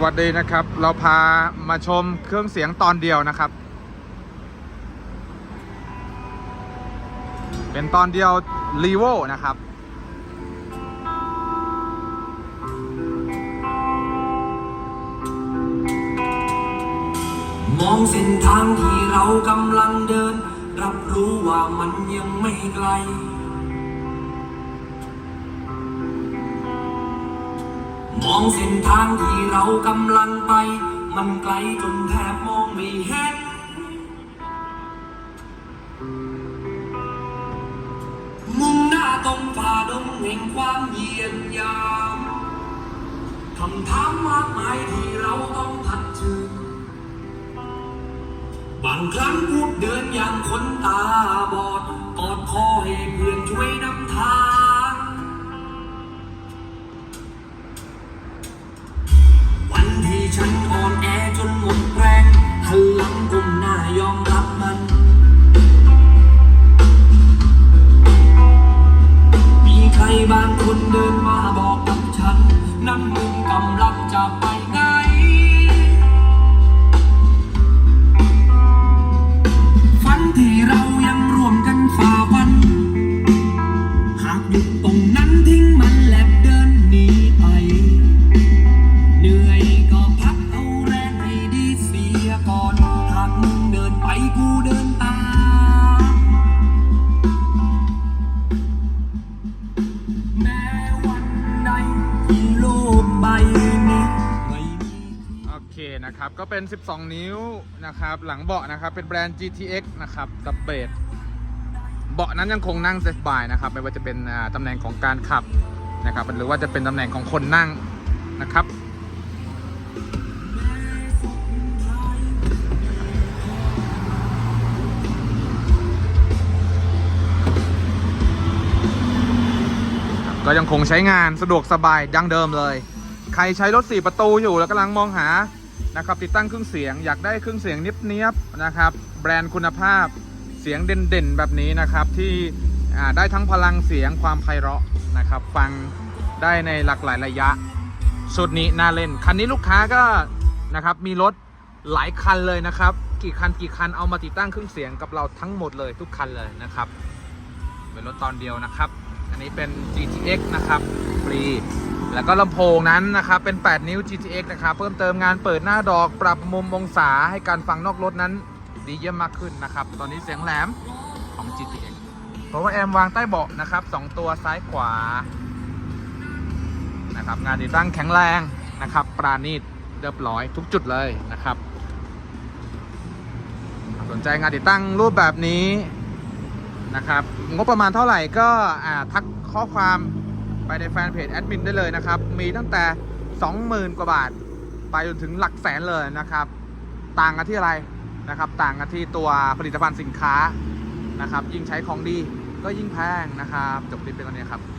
สวัสดีนะครับ เราพามาชมเครื่องเสียงตอนเดียวนะครับ เป็นตอนเดียว r e v o นะครับ มองเส้นทางที่เรากำลังเดิน รับรู้ว่ามันยังไม่ไกล มองเส้นทางที่เรากำลังไป มันไกลจนแทบมองไม่เห็น มุ่งหน้าตรงฝ่าดงแห่งความเยียดยามคำถามมากมายที่เราต้องผัดเจอบางครั้งพูดเดินอย่างคนตาบ คนเดินมาบอกกับฉัน นั่นมึงกำลัง นะครับ ก็เป็น 12 นิ้วนะครับ หลังเบาะนะครับ เป็นแบรนด์ GTX นะครับดับเบดเบาะนั้นยังคงนั่งสบายนะครับ ไม่ว่าจะเป็นตำแหน่งของการขับนะครับ หรือว่าจะเป็นตำแหน่งของคนนั่งนะครับก็ยังคงใช้งานสะดวกสบายดังเดิมเลย ใครใช้รถ 4 ประตูอยู่แล้วกำลังมองหา นะครับติดตั้งเครื่องเสียงอยากได้เครื่องเสียงเนียบๆนะครับ แบรนด์คุณภาพเสียงเด่นๆ แบบนี้นะครับที่ได้ทั้งพลังเสียงความไพเราะนะครับ ฟังได้ในหลากหลายระยะชุดนี้น่าเล่น คันนี้ลูกค้าก็นะครับมีรถหลายคันเลยนะครับ กี่คันกี่คันเอามาติดตั้งเครื่องเสียงกับเราทั้งหมดเลยทุกคันเลยนะครับเป็นรถตอนเดียวนะครับ อันนี้เป็น GTX นะครับฟรี แล้วก็ลำโพงนั้นนะครับเป็น 8 นิ้ว GTX นะครับเพิ่มเติมงานเปิดหน้าดอกปรับมุมองศาให้การฟังนอกรถนั้นดีเยี่ยมมากขึ้นนะครับ ตอนนี้เสียงแหลมของ GTX เพราะว่าแอมวางใต้เบาะนะครับ 2 ตัวซ้ายขวานะครับงานติดตั้งแข็งแรงนะครับ ปราณีตเรียบร้อยทุกจุดเลยนะครับ สนใจงานติดตั้งรูปแบบนี้นะครับ งบประมาณเท่าไหร่ก็อ่าทักข้อความ ไปในแฟนเพจแอดมินได้เลยนะครับ มีตั้งแต่ 20,000 กว่าบาท ไปจนถึงหลักแสนเลยนะครับ ต่างกันที่อะไรนะครับ ต่างกันที่ตัวผลิตภัณฑ์สินค้านะครับ ยิ่งใช้ของดีก็ยิ่งแพงนะครับ จบคลิปเป็นตอนนี้ครับ